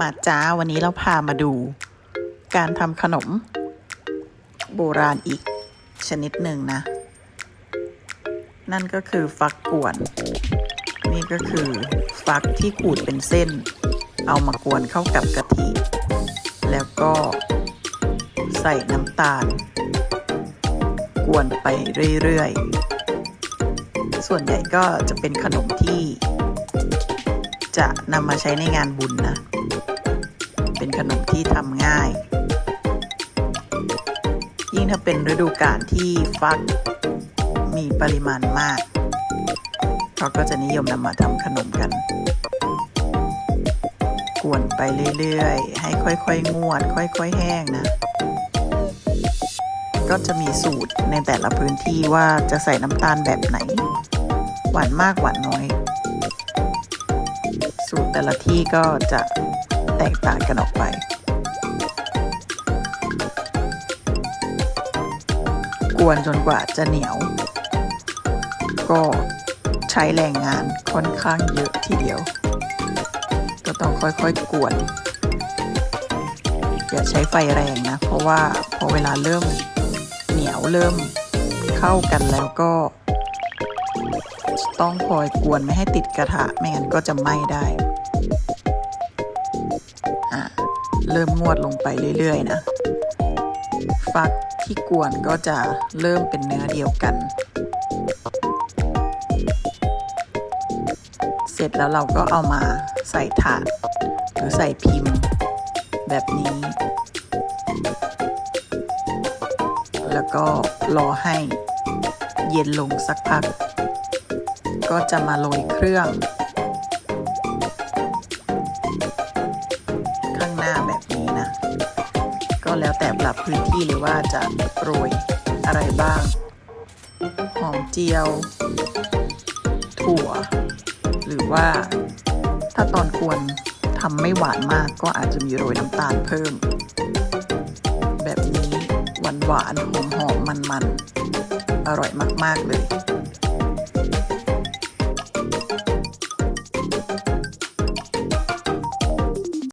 มาจ้าวันนี้เราพามาดู การทำขนม โบราณอีกชนิดหนึ่งนะ นั่นก็คือฟักกวน นี่ก็คือฟักที่ขูดเป็นเส้น เอามากวนเข้ากับกะทิ แล้วก็ใส่น้ำตาล กวนไปเรื่อยๆ ส่วนใหญ่ก็จะเป็นขนมที่ จะนำมาใช้ในงานบุญนะ เป็นขนมที่ทำง่าย ยิ่งถ้าเป็นฤดูกาลที่ฟักมีปริมาณมากเขาก็จะนิยมนำมาทำขนมกัน กวนไปเรื่อยๆ ให้ค่อยๆ งวด ค่อยๆ แห้งนะ ก็จะมีสูตรในแต่ละพื้นที่ว่าจะใส่น้ำตาลแบบไหน หวานมากหวานน้อย แต่ละที่ก็จะแตกต่างกันออกไป กวนจนกว่าจะเหนียว ก็ใช้แรงงานค่อนข้างเยอะทีเดียว ก็ต้องค่อยๆกวน อย่าใช้ไฟแรงนะ เพราะว่าพอเวลาเริ่มเหนียวเริ่มเข้ากันแล้วก็ต้องคอยกวนไม่ให้ติดกระทะไม่งั้นก็จะไหม้ได้ เริ่มงวดลงไปเรื่อยๆนะ ฟักที่กวนก็จะเริ่มเป็นเนื้อเดียวกัน เสร็จแล้วเราก็เอามาใส่ถาดหรือใส่พิมพ์แบบนี้ แล้วก็รอให้เย็นลงสักพัก ก็จะมาโรยเครื่อง แล้วแต่ปรับพื้นที่เลยว่าจะโรยอะไรบ้าง หอมเจียว ถั่ว หรือว่าถ้าตอนควรทำไม่หวานมากก็อาจจะมีโรยน้ำตาลเพิ่ม แบบนี้หวานหวานหอมหอมมันมันๆอร่อยมาก ๆ เลย